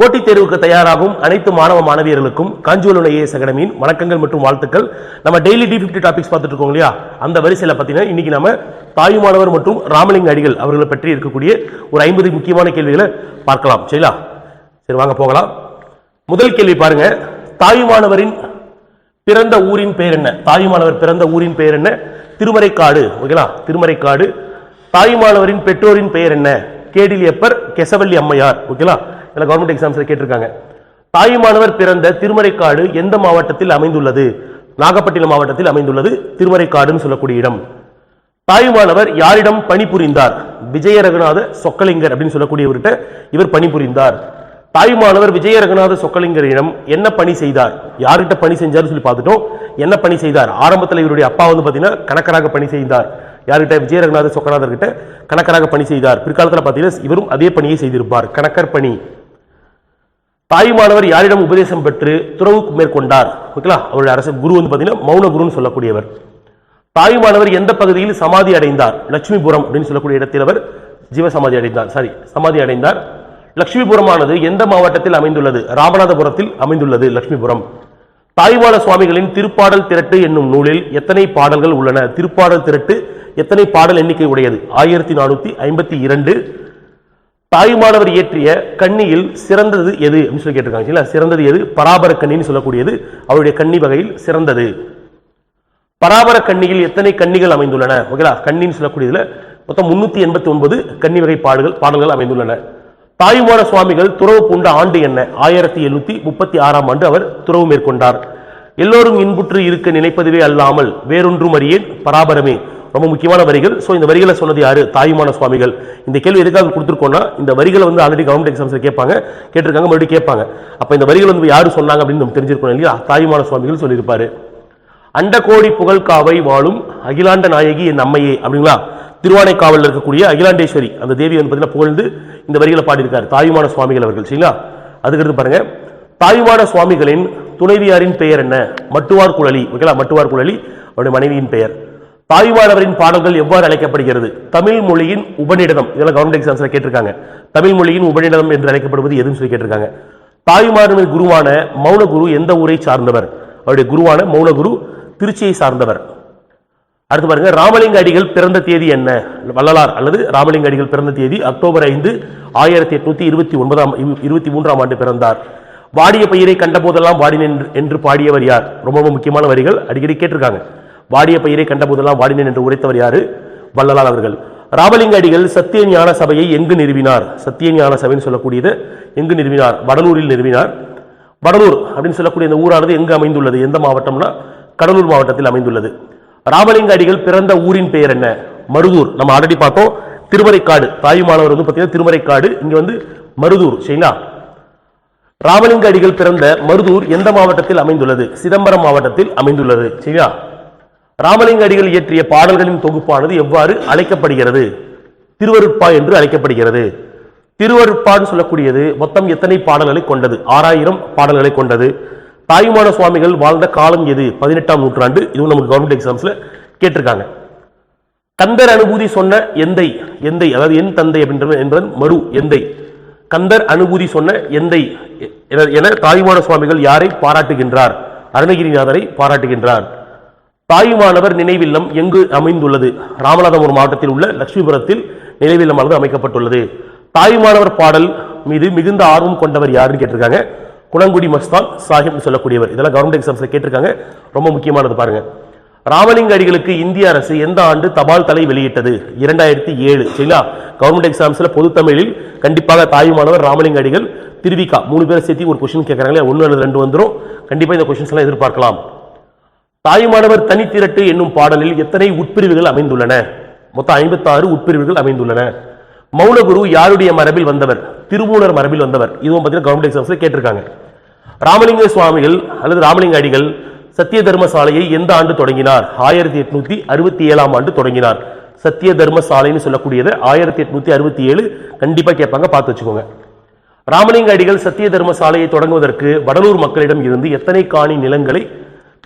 போட்டித் தேர்வுக்கு தயாராகும் அனைத்து மாணவ மாணவியர்களுக்கும் காஞ்சிபுரம் ஏஎஸ் அகாடமியின் வணக்கங்கள் மற்றும் வாழ்த்துக்கள். நம்ம டெய்லி டி ஃபிஃப்டி டாபிக்ஸ் பார்த்துட்டு இருக்கோம் இல்லையா? அந்த வரிசையில் பார்த்தீங்கன்னா இன்னைக்கு நம்ம தாயுமானவர் மற்றும் ராமலிங்க அடிகள் அவர்களை பற்றி இருக்கக்கூடிய ஒரு ஐம்பது முக்கியமான கேள்விகளை பார்க்கலாம். சரிங்களா? சரி வாங்க போகலாம். முதல் கேள்வி பாருங்க. தாயுமானவரின் பிறந்த ஊரின் பெயர் என்ன? தாயுமானவர் பிறந்த ஊரின் பெயர் என்ன? திருமறைக்காடு. ஓகேங்களா திருமறைக்காடு. தாயுமானவரின் பெற்றோரின் பெயர் என்ன? கேடிலியப்பர் கெசவல்லி அம்மையார். ஓகேங்களா சில கவர்மெண்ட் எக்ஸாம்ஸில் கேட்டிருக்காங்க. தாயுமானவர் பிறந்த திருமறைக்காடு எந்த மாவட்டத்தில் அமைந்துள்ளது? நாகப்பட்டினம் மாவட்டத்தில் அமைந்துள்ளது திருமறைக்காடுன்னு சொல்லக்கூடிய இடம். தாயுமானவர் யாரிடம் பணிபுரிந்தார் விஜய ரகுநாத சொக்கலிங்கர் அப்படின்னு சொல்லக்கூடியவர்கிட்ட இவர் பணிபுரிந்தார் தாயுமானவர் விஜய ரகுநாத சொக்கலிங்கரிடம் என்ன பணி செய்தார்? யார்கிட்ட பணி செஞ்சார்னு சொல்லி பார்த்துட்டோம். என்ன பணி செய்தார்? ஆரம்பத்தில் இவருடைய அப்பா வந்து பார்த்தீங்கன்னா கணக்கராக பணி செய்தார். யார்கிட்ட? விஜய ரகுநாத சொக்கநாதர் கிட்ட கணக்கராக பணி செய்தார். பிற்காலத்தில் பார்த்தீங்கன்னா இவரும் அதே பணியை செய்திருப்பார். கணக்கர் பணி. தாயுமானவர் யாரிடம் உபதேசம் பெற்று துறவு மேற்கொண்டார்? ஓகேங்களா அவருடைய அரசு குரு வந்து பார்த்தீங்கன்னா மௌன குருன்னு சொல்லக்கூடியவர். தாயுமானவர் எந்த பகுதியில் சமாதி அடைந்தார்? லட்சுமிபுரம் அப்படின்னு சொல்லக்கூடிய இடத்தில் அவர் ஜீவ சமாதி அடைந்தார். சாரி சமாதி அடைந்தார். லட்சுமிபுரமானது எந்த மாவட்டத்தில் அமைந்துள்ளது? ராமநாதபுரத்தில் அமைந்துள்ளது லட்சுமிபுரம். தாய்வாள சுவாமிகளின் திருப்பாடல் திரட்டு என்னும் நூலில் எத்தனை பாடல்கள் உள்ளன? திருப்பாடல் திரட்டு எத்தனை பாடல் எண்ணிக்கை உடையது? ஆயிரத்தி நானூத்தி ஐம்பத்தி இரண்டு தாயுமானவர் இயற்றிய கன்னியில் சிறந்தது எது அப்படின்னு சொல்லி கேட்டிருக்காங்க சிறந்தது எது? பராபர கன்னின்னு சொல்லக்கூடியது. அவருடைய கன்னி வகையில் சிறந்தது. பராபர கன்னியில் எத்தனை கன்னிகள் அமைந்துள்ளன? ஓகேலா கண்ணின்னு சொல்லக்கூடியதுல மொத்தம் முன்னூத்தி எண்பத்தி ஒன்பது கன்னி வகை பாடுகள் பாடல்கள் அமைந்துள்ளன. தாயுமான சுவாமிகள் துறவு பூண்ட ஆண்டு என்ன? ஆயிரத்தி எழுநூத்தி முப்பத்தி ஆறாம் ஆண்டு அவர் துறவு மேற்கொண்டார். எல்லோரும் இன்புற்று இருக்க நினைப்பதுவே அல்லாமல் வேறொன்றும் அறியேன் பராபரமே. ரொம்ப முக்கியமான வரிகள். ஸோ இந்த வரிகளை சொன்னது யாரு? தாயுமான சுவாமிகள். இந்த கேள்வி எதுக்காக கொடுத்துருக்கோம்னா இந்த வரிகளை வந்து ஆல்ரெடி கவர்மெண்ட் எக்ஸாம்ஸில் கேட்பாங்க. கேட்டிருக்காங்க மறுபடியும் கேட்பாங்க. அப்போ இந்த வரிகள் வந்து யாரு சொன்னாங்க அப்படின்னு நம்ம தெரிஞ்சிருக்கோம் இல்லையா? தாயுமான சுவாமிகள் சொல்லியிருப்பாரு. அண்டகோடி புகழ்காவை வாழும் அகிலாண்ட நாயகி என் அம்மையே அப்படிங்களா? திருவானைக்காவலில் இருக்கக்கூடிய அகிலாண்டேஸ்வரி அந்த தேவி வந்து பார்த்தீங்கன்னா புகழ்ந்து இந்த வரிகளை பாடியிருக்காரு. தாயுமான சுவாமிகள் அவர்கள் சரிங்களா? அதுக்கடுத்து பாருங்க. தாயுமான சுவாமிகளின் துணைவியாரின் பெயர் என்ன? மட்டுவார் குழலி. ஓகேங்களா மட்டுவார் குழலி அவருடைய மனைவியின் பெயர். தாயுமானவரின் பாடல்கள் எவ்வாறு அழைக்கப்படுகிறது? தமிழ் மொழியின் உபநிடதம் இதெல்லாம் கவர்மெண்ட் எக்ஸாம்ஸ்ல கேட்டிருக்காங்க. தமிழ் மொழியின் உபநிடதம் என்று அழைக்கப்படுவது எதுன்னு சொல்லி கேட்டிருக்காங்க. தாய்மாரின் குருவான மௌன குரு எந்த ஊரை சார்ந்தவர்? அவருடைய குருவான மௌன குரு திருச்சியை சார்ந்தவர். அடுத்து பாருங்க ராமலிங்க அடிகள் பிறந்த தேதி என்ன? வள்ளலார் அல்லது ராமலிங்க அடிகள் பிறந்த தேதி அக்டோபர் ஐந்து ஆயிரத்தி எட்நூத்தி இருபத்தி ஒன்பதாம் இருபத்தி மூன்றாம் ஆண்டு பிறந்தார். வாடிய பயிரை கண்டபோதெல்லாம் வாடினேன் என்று- என்று பாடியவர் யார்? ரொம்ப முக்கியமான வரிகள் அடிக்கடி கேட்டிருக்காங்க. வாடிய பயிரை கண்டபோதெல்லாம் வாடினேன் என்று உரைத்தவர் யாரு? வள்ளலார் அவர்கள். ராமலிங்க அடிகள் சத்திய ஞான சபையை எங்கு நிறுவினார்? சத்திய ஞான சபைன்னு சொல்லக்கூடியது எங்கு நிறுவினார்? வடலூரில் நிறுவினார். வடலூர் அப்படின்னு சொல்லக்கூடிய இந்த ஊரானது எங்கு அமைந்துள்ளது? எந்த மாவட்டம்னா? கடலூர் மாவட்டத்தில் அமைந்துள்ளது. ராமலிங்க அடிகள் பிறந்த ஊரின் பெயர் என்ன? மருதூர். நம்ம ஆல்ரெடி பார்த்தோம். திருமறைக்காடு. தாயுமானவர் வந்து பார்த்தீங்கன்னா திருமறைக்காடு. இங்கே வந்து மருதூர். சரிங்களா? ராமலிங்க அடிகள் பிறந்த மருதூர் எந்த மாவட்டத்தில் அமைந்துள்ளது? சிதம்பரம் மாவட்டத்தில் அமைந்துள்ளது. சரியா? ராமலிங்க அடிகள் இயற்றிய பாடல்களின் தொகுப்பானது எவ்வாறு அழைக்கப்படுகிறது? திருவருட்பா என்று அழைக்கப்படுகிறது. திருவருட்பான்னு சொல்லக்கூடியது மொத்தம் எத்தனை பாடல்களை கொண்டது? ஆறாயிரம் பாடல்களை கொண்டது. தாயுமான சுவாமிகள் வாழ்ந்த காலம் எது? பதினெட்டாம் நூற்றாண்டு. இதுவும் நமக்கு கவர்மெண்ட் எக்ஸாம்ஸ்ல கேட்டிருக்காங்க. கந்தர் அனுபூதி சொன்ன எந்தை? எந்தை? அதாவது என் தந்தை அப்படின்றது என்பது மறு எந்தை? கந்தர் அனுபூதி சொன்ன எந்தை? என- என தாயுமான சுவாமிகள் யாரை பாராட்டுகின்றார்? அருணகிரிநாதரை பாராட்டுகின்றார். தாயுமானவர் நினைவில்லம் எங்கு அமைந்துள்ளது? ராமநாதபுரம் மாவட்டத்தில் உள்ள லட்சுமிபுரத்தில் நினைவில்லமானது அமைக்கப்பட்டுள்ளது. தாயுமானவர் பாடல் மீது மிகுந்த ஆர்வம் கொண்டவர் யாருன்னு கேட்டிருக்காங்க. குணங்குடி மஸ்தான் சாஹிப் சொல்லக்கூடியவர். இதெல்லாம் கவர்மெண்ட் எக்ஸாம்ஸ்ல கேட்டிருக்காங்க. ரொம்ப முக்கியமானது பாருங்க. ராமலிங்க அடிகளுக்கு இந்திய அரசு எந்த ஆண்டு தபால் தலை வெளியிட்டது? இரண்டாயிரத்தி ஏழு. சரிங்களா? கவர்மெண்ட் எக்ஸாம்ஸ்ல பொது தமிழில் கண்டிப்பாக தாயுமானவர் ராமலிங்க அடிகள் திருவிக்கா மூணு பேரை சேர்த்து ஒரு கொஸ்டின் கேட்கறாங்களே ஒன்று அல்லது ரெண்டு வந்துடும் கண்டிப்பாக இந்த கொஸ்டின்ஸ் எல்லாம் எதிர்பார்க்கலாம். தாயுமானவர் தனித்திரட்டு என்னும் பாடலில் எத்தனை உட்பிரிவுகள் அமைந்துள்ளன? மொத்தம் ஐம்பத்தாறு உட்பிரிவுகள் அமைந்துள்ளன. மௌனகுரு யாருடைய மரபில் வந்தவர்? திருமூலர் மரபில் வந்தவர். இதுவும் பார்த்தீங்கன்னா கவர்மெண்ட் எக்ஸாம்ஸ்ல கேட்டிருக்காங்க. ராமலிங்க சுவாமிகள் அல்லது ராமலிங்க அடிகள் சத்திய தர்ம சாலையை எந்த ஆண்டு தொடங்கினார்? ஆயிரத்தி எட்நூத்தி அறுபத்தி ஏழாம் ஆண்டு தொடங்கினார். சத்திய தர்ம சாலைன்னு சொல்லக்கூடியது ஆயிரத்தி எட்நூத்தி அறுபத்தி ஏழு கண்டிப்பா கேட்பாங்க பார்த்து வச்சுக்கோங்க. ராமலிங்க அடிகள் சத்திய தர்ம சாலையை தொடங்குவதற்கு வடலூர் மக்களிடம் இருந்து எத்தனை காணி நிலங்களை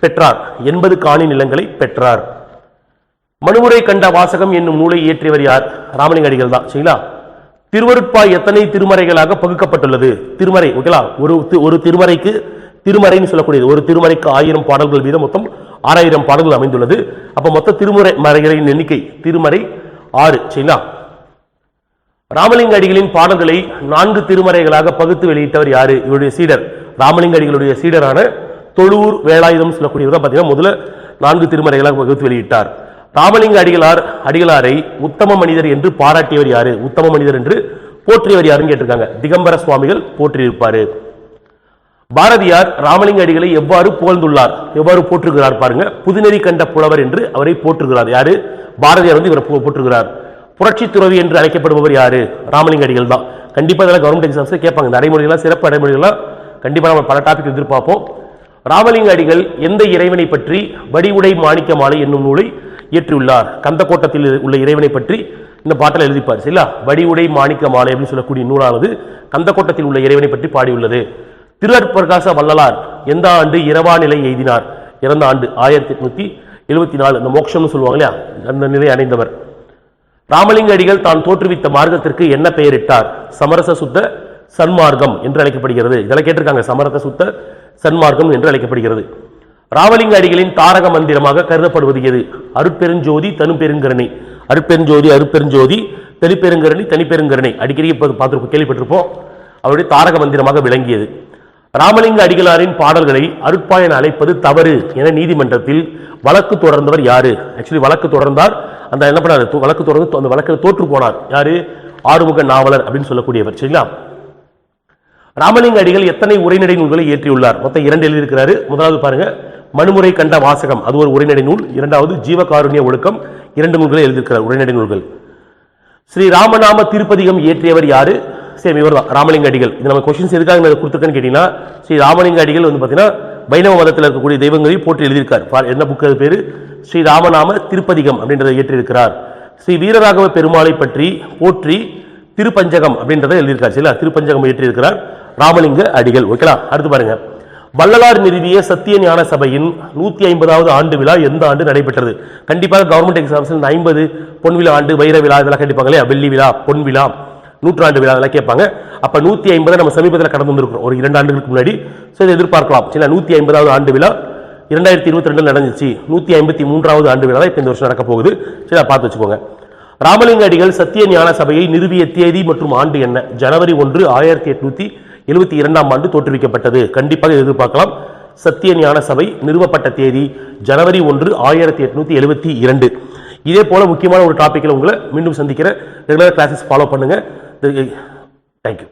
பெற்றார். எண்பது காணி நிலங்களை பெற்றார். மனுமுறை கண்ட வாசகம் என்னும் நூலை இயற்றியவர் யார்? ராமலிங்க அடிகள் தான். சரிங்களா? திருவருட்பாய் எத்தனை திருமறைகளாக பகுக்கப்பட்டுள்ளது? திருமறை ஓகேலா ஒரு ஒரு திருமறைக்கு திருமறைன்னு சொல்லக்கூடியது. ஒரு திருமறைக்கு ஆயிரம் பாடல்கள் வீதம் மொத்தம் ஆறாயிரம் பாடல்கள் அமைந்துள்ளது. அப்ப மொத்த திருமுறை மறைகளின் எண்ணிக்கை திருமறை ஆறு. சரிங்களா? ராமலிங்க அடிகளின் பாடல்களை நான்கு திருமறைகளாக பகுத்து வெளியிட்டவர் யாரு? இவருடைய சீடர். ராமலிங்க அடிகளுடைய சீடரான தொழூர் வேலாயுதம் சொல்லக்கூடியவர் தான் பார்த்தீங்கன்னா முதல்ல நான்கு திருமறைகளாக வகுத்து வெளியிட்டார். ராமலிங்க அடிகளார் அடிகளாரை உத்தம மனிதர் என்று பாராட்டியவர் யாரு? உத்தம மனிதர் என்று போற்றியவர் யாருன்னு கேட்டிருக்காங்க. திகம்பர சுவாமிகள் போற்றியிருப்பாரு. பாரதியார் ராமலிங்க அடிகளை எவ்வாறு புகழ்ந்துள்ளார்? எவ்வாறு போற்றுகிறார் பாருங்க. புதுநெறி கண்ட புலவர் என்று அவரை போற்றுகிறார். யாரு? பாரதியார் வந்து இவரை போ- போற்றுகிறார். புரட்சி துறவி என்று அழைக்கப்படுபவர் யாரு? ராமலிங்க அடிகள் தான். கண்டிப்பா இதெல்லாம் கவர்மெண்ட் எக்ஸாம்ஸ் கேட்பாங்க. நடைமுறைகள்லாம் சிறப்பு நடைமுறைகள்லாம் கண்டிப்பா நம்ம பல டாபிக் எதிர்பார்ப்போம். ராமலிங்க அடிகள் எந்த இறைவனை பற்றி வடிவுடை மாணிக்க மாலை என்னும் நூலை இயற்றியுள்ளார்? கந்தக்கோட்டத்தில் உள்ள இறைவனை பற்றி இந்த பாட்டில் எழுதிப்பார். சரிங்களா? வடிவுடை மாணிக்க மாலை அப்படின்னு சொல்லக்கூடிய நூலானது கந்தக்கோட்டத்தில் உள்ள இறைவனை பற்றி பாடியுள்ளது. திருவற்பிரகாச வள்ளலார் எந்த ஆண்டு இரவா நிலை எய்தினார்? இறந்த ஆண்டு ஆயிரத்தி எட்நூத்தி எழுபத்தி நாலு. இந்த மோட்சம்னு சொல்லுவாங்க இல்லையா? அந்த நிலை அடைந்தவர். ராமலிங்க அடிகள் தான் தோற்றுவித்த மார்க்கத்திற்கு என்ன பெயரிட்டார்? சமரச சுத்த சன்மார்க்கம் என்று அழைக்கப்படுகிறது. இதெல்லாம் கேட்டிருக்காங்க. சமரச சுத்த சன்மார்க்கம் என்று அழைக்கப்படுகிறது. ராமலிங்க அடிகளின் தாரக மந்திரமாக கருதப்படுவது எது? அருட்பெருஞ்சோதி தனுப்பெருங்கரணி அருட்பெருஞ்சோதி அருட்பெருஞ்சோதி தெளிப்பெருங்கரணி தனிப்பெருங்கரணி. அடிக்கடி இப்ப கேள்விப்பட்டிருப்போம். அவருடைய தாரக மந்திரமாக விளங்கியது. ராமலிங்க அடிகளாரின் பாடல்களை அருட்பாயன் அழைப்பது தவறு என நீதிமன்றத்தில் வழக்கு தொடர்ந்தவர் யாரு? ஆக்சுவலி வழக்கு தொடர்ந்தார். அந்த என்ன பண்ணார்? வழக்கு தொடர்ந்து அந்த வழக்கில் தோற்று போனார். யாரு? ஆறுமுக நாவலர் அப்படின்னு சொல்லக்கூடியவர். சரிங்களா? ராமலிங்க அடிகள் எத்தனை உரைநடை நூல்களை இயற்றியுள்ளார்? மொத்தம் இரண்டு எழுதியிருக்கிறாரு முதலாவது பாருங்க மனுமுறை கண்ட வாசகம். அது ஒரு உரைநடை நூல். இரண்டாவது ஜீவகாருண்ய ஒழுக்கம். இரண்டு நூல்களை எழுதியிருக்கிறார் உரைநடை நூல்கள். ஸ்ரீ ராமநாம திருப்பதிகம் இயற்றியவர் யாரு? சேம் இவர் தான் ராமலிங்க அடிகள். இது நம்ம கொஸ்டின்ஸ் எதுக்காக கொடுத்துருக்கேன்னு கேட்டீங்கன்னா ஸ்ரீ ராமலிங்க அடிகள் வந்து பார்த்தீங்கன்னா வைணவ மதத்தில் இருக்கக்கூடிய தெய்வங்களை போற்றி எழுதியிருக்கார். என்ன புக் அது பேர்? ஸ்ரீ ராமநாம திருப்பதிகம் அப்படின்றத இயற்றியிருக்கிறார். ஸ்ரீ வீரராகவ பெருமாளை பற்றி போற்றி திருப்பஞ்சகம் அப்படின்றத எழுதியிருக்கார். சரிங்களா? திருப்பஞ்சகம் இயற்றியிருக்கிறார். ராமலிங்க அடிகள். ஓகேலா அடுத்து பாருங்க. வள்ளலார் நிறுவிய சத்திய ஞான சபையின் நூத்தி ஐம்பதாவது ஆண்டு விழா எந்த ஆண்டு நடைபெற்றது? கண்டிப்பாக கவர்மெண்ட் எக்ஸாம்ஸ் ஐம்பது பொன் விழா ஆண்டு வைர விழா இதெல்லாம் கண்டிப்பாங்க இல்லையா? வெள்ளி விழா பொன் விழா நூற்றாண்டு விழா அதெல்லாம் கேட்பாங்க. அப்ப நூத்தி ஐம்பதை நம்ம சமீபத்தில் கடந்து வந்திருக்கிறோம். ஒரு இரண்டு ஆண்டுகளுக்கு முன்னாடி. ஸோ இதை எதிர்பார்க்கலாம். சரி நூத்தி ஐம்பதாவது ஆண்டு விழா இரண்டாயிரத்தி இருபத்தி ரெண்டில் நடந்துச்சு. நூத்தி ஐம்பத்தி மூன்றாவது ஆண்டு விழா தான் இப்போ இந்த வருஷம் நடக்க போகுது. சரி அதை பார்த்து வச்சுக்கோங்க. ராமலிங்க அடிகள் சத்திய ஞான சபையை நிறுவிய தேதி மற்றும் ஆண்டு என்ன? ஜனவரி ஒன்று ஆயிரத்தி எட்நூத்தி எழுபத்தி இரண்டாம் ஆண்டு தோற்றுவிக்கப்பட்டது. கண்டிப்பாக எதிர்பார்க்கலாம். சத்திய ஞான சபை நிறுவப்பட்ட தேதி ஜனவரி ஒன்று ஆயிரத்தி எட்நூத்தி எழுபத்தி இரண்டு. இதே போல முக்கியமான ஒரு டாப்பிக்கில் உங்களை மீண்டும் சந்திக்கிற ரெகுலர் கிளாஸஸ் ஃபாலோ பண்ணுங்க. Thank you